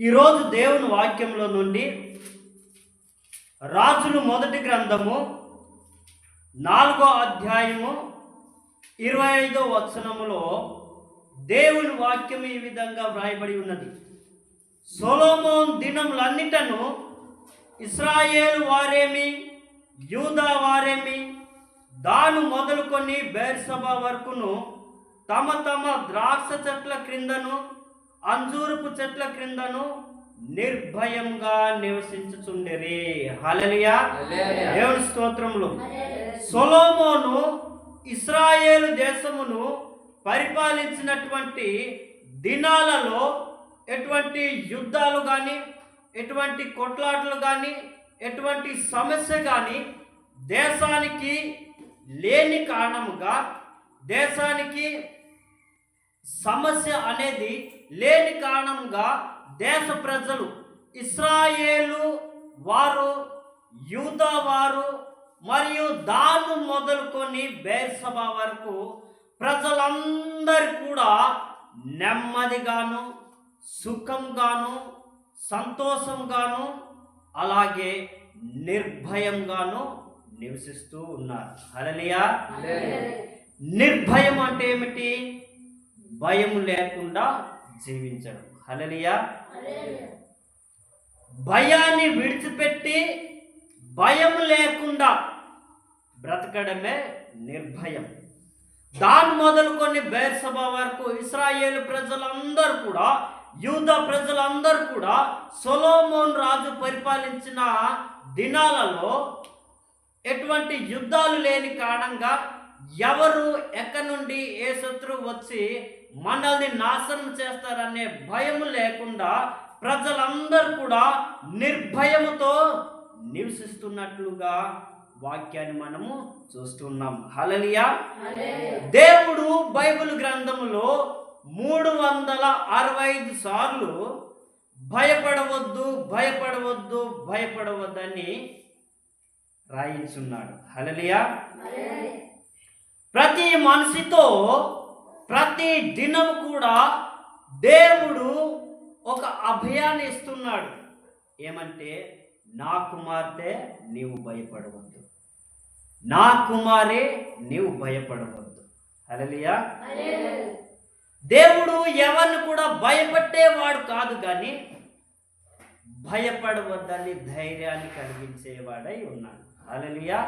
ఈరోజు దేవుని వాక్యంలో నుండి రాజులు మొదటి గ్రంథము నాలుగో అధ్యాయము ఇరవై ఐదో వచనములో దేవుని వాక్యం ఈ విధంగా వ్రాయబడి ఉన్నది. సొలోమోన్ దినములన్నిటను ఇస్రాయేల్ వారేమి యూదా వారేమి దాను మొదలుకొని బేర్సభ వరకును తమ తమ ద్రాక్ష చెట్ల క్రిందను అంజూరపు చెట్ల క్రిందను నిర్భయంగా నివసించుచుండెరి. హల్లెలూయా. హల్లెలూయా. దేవుని స్తోత్రములు. సొలోమోను ఇస్రాయేలు దేశమును పరిపాలించినటువంటి దినాలలో ఎటువంటి యుద్ధాలు కానీ ఎటువంటి కొట్లాటలు కానీ ఎటువంటి సమస్య కానీ దేశానికి లేని కారణముగా దేశానికి సమస్య అనేది లేని కారణంగా దేశ ప్రజలు ఇస్రాయేలు వారు యూదా వారు మరియు దాను మొదలుకొని బేర్సభ వరకు ప్రజలందరూ కూడా నెమ్మదిగాను సుఖంగాను సంతోషంగాను అలాగే నిర్భయంగాను నివసిస్తూ ఉన్నారు. హల్లెలూయా. నిర్భయం అంటే ఏమిటి? భయం లేకుండా జీవించడం. హలలియా భయాన్ని విడిచిపెట్టి భయం లేకుండా బ్రతకడమే నిర్భయం. దాని మొదలుకొని బేర్సభ వరకు ఇస్రాయేల్ ప్రజలందరూ కూడా యూద ప్రజలందరూ కూడా సొలోమోన్ రాజు పరిపాలించిన దినాలలో ఎటువంటి యుద్ధాలు లేని కారణంగా ఎవరు ఎక్కడి నుండి ఏ శత్రువు వచ్చి మనల్ని నాశనం చేస్తారనే భయం లేకుండా ప్రజలందరూ కూడా నిర్భయముతో నివసిస్తున్నట్లుగా వాక్యాన్ని మనము చూస్తున్నాం. హలలియా దేవుడు బైబిల్ గ్రంథములో మూడు వందల అరవై ఐదు సార్లు భయపడవద్దు భయపడవద్దు భయపడవద్దని రాయించున్నాడు. హలలియా ప్రతి మనిషితో ప్రతి దినం కూడా దేవుడు ఒక అభయాన్ని ఇస్తున్నాడు. ఏమంటే నా కుమార్తె నీవు భయపడవద్దు. నా కుమారే నీవు భయపడవద్దు. అలలియా దేవుడు ఎవరిని కూడా భయపట్టేవాడు కాదు కానీ భయపడవద్దని ధైర్యాన్ని కలిగించేవాడై ఉన్నాడు. అలలియా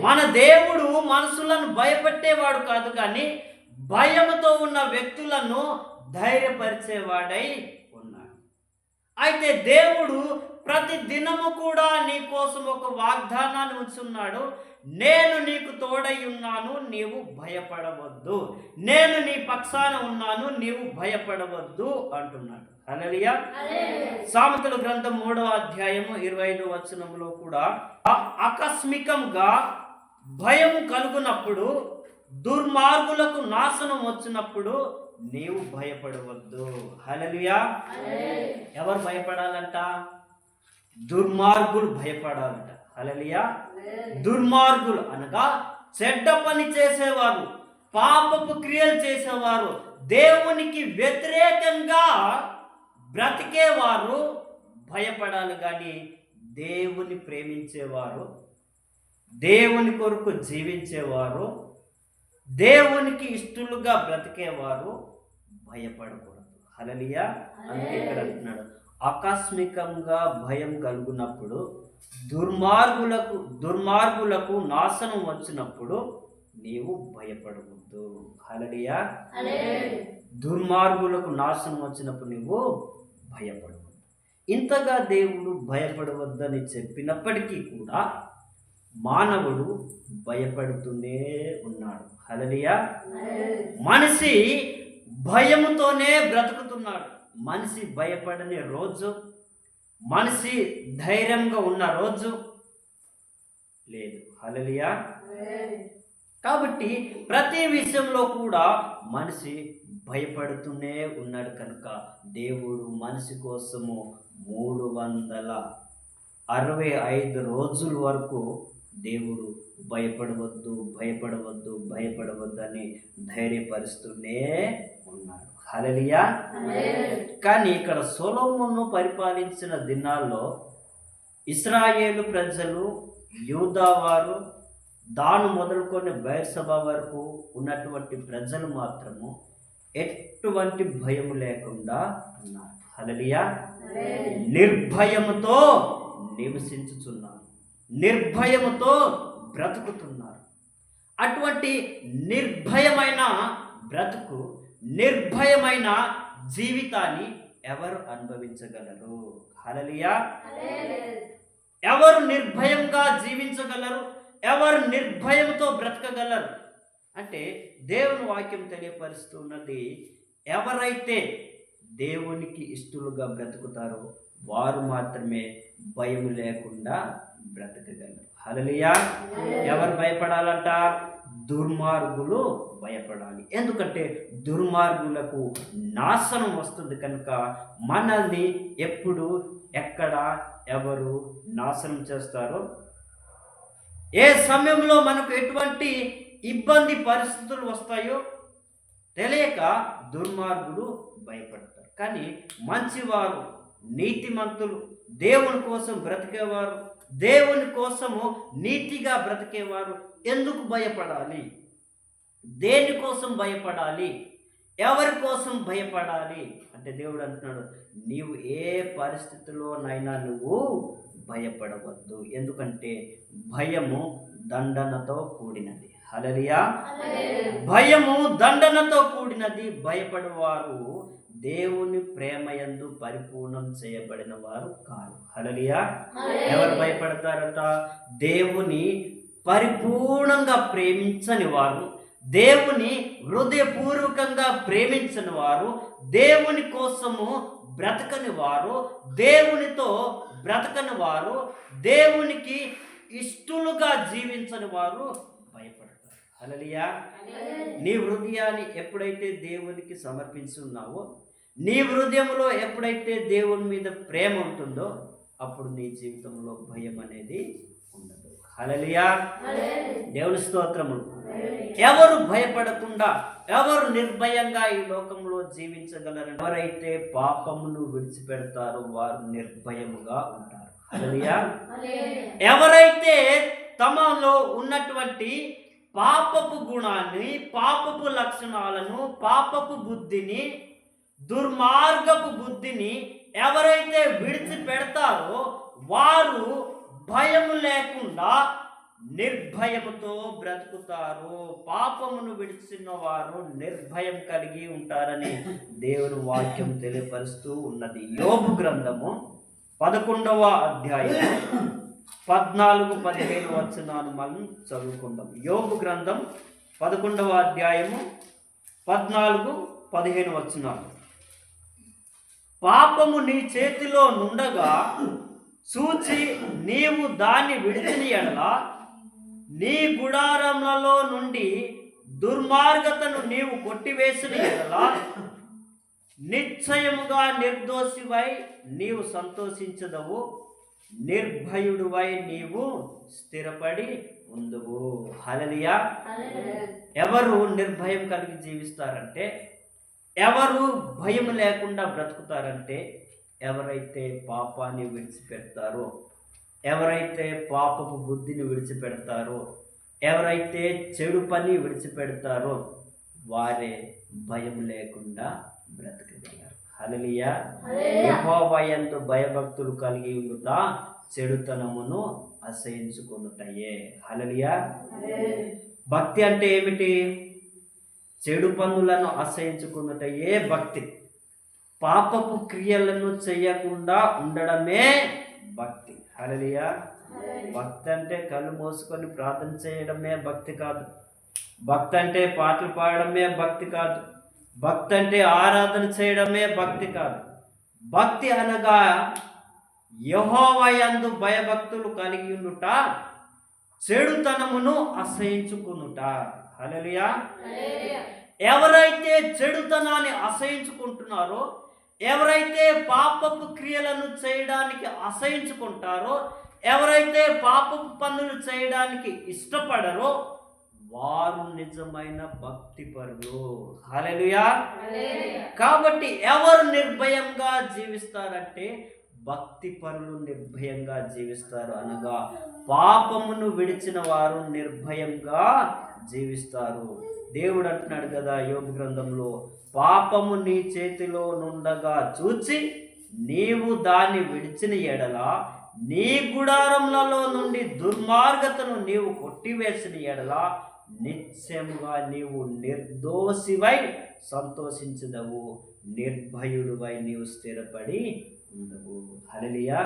మన దేవుడు మనసులను భయపెట్టేవాడు కాదు కానీ భయముతో ఉన్న వ్యక్తులను ధైర్యపరిచేవాడై ఉన్నాడు. అయితే దేవుడు ప్రతి దినము కూడా నీ కోసం ఒక వాగ్దానాన్ని ఉంచున్నాడు. నేను నీకు తోడై ఉన్నాను నీవు భయపడవద్దు. నేను నీ పక్షాన ఉన్నాను నీవు భయపడవద్దు అంటున్నాడు. హల్లెలూయా. సామెతల గ్రంథం మూడవ అధ్యాయము ఇరవై ఐదు వచనంలో కూడా ఆకస్మికంగా భయం కలుగునప్పుడు దుర్మార్గులకు నాశనం వచ్చినప్పుడు నీవు భయపడవద్దు. హల్లెలూయా. ఎవరు భయపడాలంట? దుర్మార్గులు భయపడాలంట. హల్లెలూయా. దుర్మార్గులు అనగా చెడ్డ పని చేసేవారు పాపపు క్రియలు చేసేవారు దేవునికి వ్యతిరేకంగా బ్రతికేవారు భయపడాలి కానీ దేవుని ప్రేమించేవారు దేవుని కొరకు జీవించేవారు దేవునికి ఇష్టలుగా బ్రతికేవారు భయపడకూడదు. హలలియా అందుకే ఇక్కడ అంటున్నాడు. ఆకస్మికంగా భయం కలుగునప్పుడు దుర్మార్గులకు దుర్మార్గులకు నాశనం వచ్చినప్పుడు నీవు భయపడవద్దు. హలలియా దుర్మార్గులకు నాశనం వచ్చినప్పుడు నువ్వు భయపడవద్దు. ఇంతగా దేవుడు భయపడవద్దని చెప్పినప్పటికీ కూడా మానవుడు భయపడుతూనే ఉన్నాడు. హలలియా మనిషి భయముతోనే బ్రతుకుతున్నాడు. మనిషి భయపడని రోజు మనిషి ధైర్యంగా ఉన్న రోజు లేదు. హలలియా కాబట్టి ప్రతి విషయంలో కూడా మనిషి భయపడుతూనే ఉన్నాడు కనుక దేవుడు మనిషి కోసము మూడు వందల అరవై ఐదు రోజుల వరకు దేవుడు భయపడవద్దు భయపడవద్దు భయపడవద్దు అని ధైర్యపరుస్తూనే ఉన్నాడు. హలలియా కానీ ఇక్కడ సొలోమును పరిపాలించిన దినాల్లో ఇస్రాయేలు ప్రజలు యూదా వారు దాను మొదలుకొని బైర్సభ వరకు ఉన్నటువంటి ప్రజలు మాత్రము ఎటువంటి భయం లేకుండా ఉన్నారు. హలలియా నిర్భయముతో నివసించుచున్నారు. నిర్భయముతో బ్రతుకుతున్నారు. అటువంటి నిర్భయమైన బ్రతుకు నిర్భయమైన జీవితాన్ని ఎవరు అనుభవించగలరు? హలలియా ఎవరు నిర్భయంగా జీవించగలరు? ఎవరు నిర్భయంతో బ్రతకగలరు? అంటే దేవుని వాక్యం తెలియపరుస్తున్నది ఎవరైతే దేవునికి ఇష్టలుగా బ్రతుకుతారో వారు మాత్రమే భయం లేకుండా బ్రతకగలరు. హలలియా ఎవరు భయపడాలంట? దుర్మార్గులు భయపడాలి. ఎందుకంటే దుర్మార్గులకు నాశనం వస్తుంది కనుక మనల్ని ఎప్పుడు ఎక్కడ ఎవరు నాశనం చేస్తారో? ఏ సమయంలో మనకు ఎటువంటి ఇబ్బంది పరిస్థితులు వస్తాయో తెలియక దుర్మార్గులు భయపడతారు. కానీ మంచివారు నీతిమంతులు దేవుని కోసం బ్రతికేవారు దేవుని కోసము నీతిగా బ్రతికేవారు ఎందుకు భయపడాలి? దేనికోసం భయపడాలి? ఎవరి కోసం భయపడాలి? అంటే దేవుడు అంటున్నాడు నీవు ఏ పరిస్థితిలోనైనా నువ్వు భయపడవద్దు. ఎందుకంటే భయము దండనతో కూడినది. హలలియా భయము దండనతో కూడినది. భయపడవారు దేవుని ప్రేమయందు పరిపూర్ణం చేయబడిన వారు కాదు హలలియా ఎవరు భయపడతారట? దేవుని పరిపూర్ణంగా ప్రేమించని వారు దేవుని హృదయపూర్వకంగా ప్రేమించని వారు దేవుని కోసము బ్రతకని వారు దేవునితో బ్రతకని వారు దేవునికి ఇష్టలుగా జీవించని వారు భయపడతారు. హలలియా నీ హృదయాన్ని ఎప్పుడైతే దేవునికి సమర్పించున్నావో నీ హృదయంలో ఎప్పుడైతే దేవుని మీద ప్రేమ ఉంటుందో అప్పుడు నీ జీవితంలో భయం అనేది ఉండదు. హలలియా దేవుని స్తోత్రములు. ఎవరు భయపడకుండా ఎవరు నిర్భయంగా ఈ లోకంలో జీవించగలరు ఎవరైతే పాపమును విడిచిపెడతారో వారు నిర్భయముగా ఉంటారు. హల్లెలూయా. ఎవరైతే తమలో ఉన్నటువంటి పాపపు గుణాన్ని పాపపు లక్షణాలను పాపపు బుద్ధిని దుర్మార్గపు బుద్ధిని ఎవరైతే విడిచిపెడతారో వారు భయము లేకుండా నిర్భయముతో బ్రతుకుతారు. పాపమును విడిచిన వారు నిర్భయం కలిగి ఉంటారని దేవుని వాక్యం తెలియపరుస్తూ ఉన్నది. యోగు గ్రంథము పదకొండవ అధ్యాయం పద్నాలుగు పదిహేను వచనాలు మనం చదువుకుందాం. యోగు గ్రంథం పదకొండవ అధ్యాయము పద్నాలుగు పదిహేను వచనాలు. పాపము నీ చేతిలో నుండగా చూచి నీవు దాన్ని విడిచిన ఎడల నీ గుడారములలో నుండి దుర్మార్గతను నీవు కొట్టివేసిన ఎడల నిశ్చయముగా నిర్దోషివై నీవు సంతోషించదవు నిర్భయుడువై నీవు స్థిరపడి ఉందువు. హలలియా ఎవరు నిర్భయం కలిగి జీవిస్తారంటే ఎవరు భయం లేకుండా బ్రతుకుతారంటే ఎవరైతే పాపాన్ని విడిచిపెడతారో ఎవరైతే పాపపు బుద్ధిని విడిచిపెడతారో ఎవరైతే చెడు పని విడిచిపెడతారో వారే భయం లేకుండా బ్రతకగలరు హలలియా యహోవయందు భయభక్తులు కలిగి ఉండుట చెడుతనమును అసహించుకున్నటయే హలలియా భక్తి అంటే ఏమిటి? చెడు పనులను అసహించుకున్నటయే భక్తి. పాపపు క్రియలను చేయకుండా ఉండడమే భక్తి. హలలియా భక్తి అంటే కళ్ళు మూసుకొని ప్రార్థన చేయడమే భక్తి కాదు. భక్తి అంటే పాటలు పాడడమే భక్తి కాదు. భక్తి అంటే ఆరాధన చేయడమే భక్తి కాదు. భక్తి అనగా యహోవయందు భయభక్తులు కలిగి ఉండుట చెడుతనమును అసహించుకునుట హలలియా ఎవరైతే చెడుతనాన్ని అసహించుకుంటున్నారో ఎవరైతే పాపపు క్రియలను చేయడానికి అసహించుకుంటారో ఎవరైతే పాపపు పనులు చేయడానికి ఇష్టపడరో వారు నిజమైన భక్తి పరులు. హల్లెలూయా. కాబట్టి ఎవరు నిర్భయంగా జీవిస్తారంటే భక్తి పరులు నిర్భయంగా జీవిస్తారు అనగా పాపమును విడిచిన వారు నిర్భయంగా జీవిస్తారు. దేవుడు అంటున్నాడు కదా యోగ గ్రంథంలో పాపము నీ చేతిలో నుండగా చూచి నీవు దాన్ని విడిచిన ఎడల నీ గుడారములలో నుండి దుర్మార్గతను నీవు కొట్టివేసిన ఎడల నిత్యముగా నీవు నిర్దోషివై సంతోషించదవు నిర్భయుడువై నీవు స్థిరపడి ఉండవు హలియా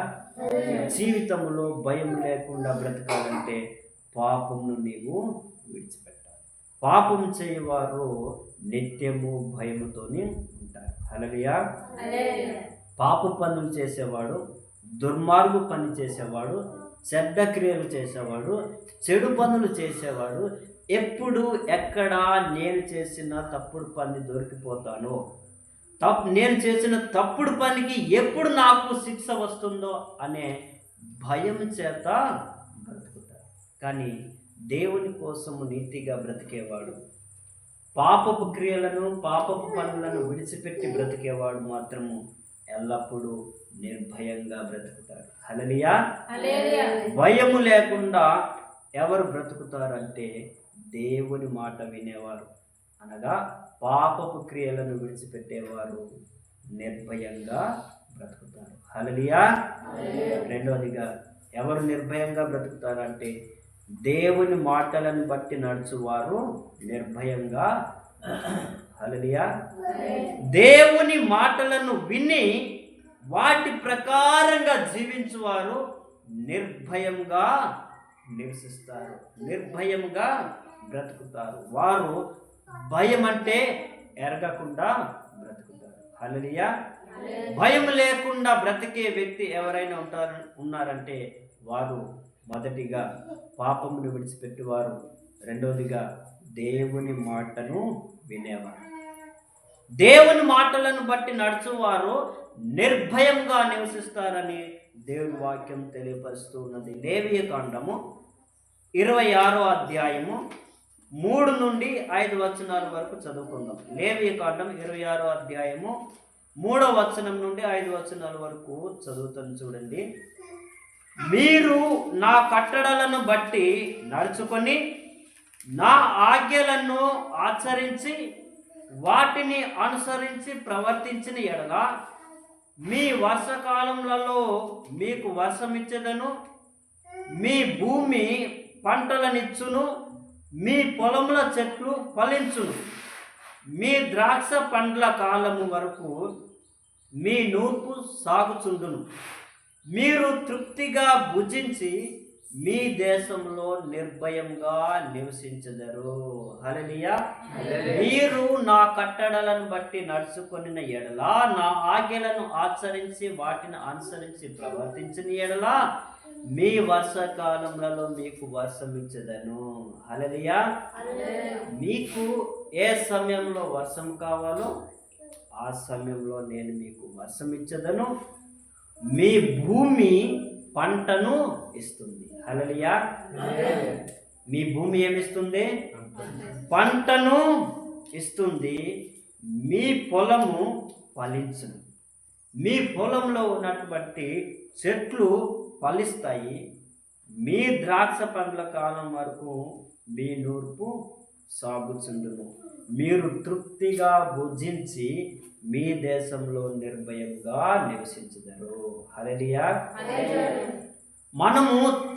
జీవితంలో భయం లేకుండా బ్రతకాలంటే పాపమును నీవు విడిచిపెట్టాలి. పాపం చేయవారు నిత్యము భయముతోనే ఉంటారు. హలలియా పాప పనులు చేసేవాడు దుర్మార్గు పని చేసేవాడు చెడ్డ క్రియలు చేసేవాడు చెడు పనులు చేసేవాడు ఎప్పుడు ఎక్కడ నేను చేసిన తప్పుడు పని దొరికిపోతానో తప్ నేను చేసిన తప్పుడు పనికి ఎప్పుడు నాకు శిక్ష వస్తుందో అనే భయం చేత బ్రతుకుతాడు కానీ దేవుని కోసము నీతిగా బ్రతికేవాడు. పాపపు క్రియలను పాపపు పనులను విడిచిపెట్టి బ్రతికేవాడు మాత్రము ఎల్లప్పుడూ నిర్భయంగా బ్రతుకుతాడు. హలలియా భయము లేకుండా ఎవరు బ్రతుకుతారంటే దేవుని మాట వినేవారు. అనగా పాపపు క్రియలను విడిచిపెట్టేవారు నిర్భయంగా బ్రతుకుతారు. హలలియా రెండవదిగా ఎవరు నిర్భయంగా బ్రతుకుతారంటే దేవుని మాటలను బట్టి నడుచువారు నిర్భయంగా. హలలియా దేవుని మాటలను విని వాటి ప్రకారంగా జీవించువారు నిర్భయంగా నివసిస్తారు. నిర్భయంగా బ్రతుకుతారు. వారు భయం అంటే ఎరగకుండా బ్రతుకుతారు. హలలియా భయం లేకుండా బ్రతికే వ్యక్తి ఎవరైనా ఉంటారు ఉన్నారంటే వారు మొదటిగా పాపమును విడిచిపెట్టేవారు. రెండవదిగా దేవుని మాటను వినేవారు. దేవుని మాటలను బట్టి నడుచువారు నిర్భయంగా నివసిస్తారని దేవుని వాక్యం తెలియపరుస్తూ ఉన్నది. లేవియ కాండము ఇరవై ఆరో అధ్యాయము మూడు నుండి ఐదు వచనాల వరకు చదువుకుందాం. లేవి కాండం ఇరవై ఆరో అధ్యాయము మూడో వచనం నుండి ఐదు వచనాల వరకు చదువుతాను చూడండి. మీరు నా కట్టడలను బట్టి నడుచుకొని నా ఆజ్ఞలను ఆచరించి వాటిని అనుసరించి ప్రవర్తించిన ఎడల మీ వర్షకాలములలో మీకు వర్షమిచ్చేదను. మీ భూమి పంటలనిచ్చును. మీ పొలముల చెట్లు ఫలించును. మీ ద్రాక్ష పండ్ల కాలము వరకు మీ నూర్పు సాగుచుండును. మీరు తృప్తిగా భుజించి మీ దేశంలో నిర్భయంగా నివసించదరు. హల్లెలూయా. మీరు నా కట్టడలను బట్టి నడుచుకొనిన ఎడల నా ఆజ్ఞలను ఆచరించి వాటిని అనుసరించి ప్రవర్తించిన ఎడల మీ వర్షాకాలములలో మీకు వర్షం ఇచ్చదను హలలియా మీకు ఏ సమయంలో వర్షం కావాలో ఆ సమయంలో నేను మీకు వర్షం ఇచ్చదను మీ భూమి పంటను ఇస్తుంది. హలలియా మీ భూమి ఏమిస్తుంది? పంటను ఇస్తుంది. మీ పొలము ఫలించును. మీ పొలంలో ఉన్నటువంటి చెట్లు ఫలిస్తాయి. మీ ద్రాక్ష పండ్ల కాలం వరకు మీ నూర్పు సాగుచుండును. మీరు తృప్తిగా భుజించి మీ దేశంలో నిర్భయంగా నివసించదరు. హల్లెలూయా. మనము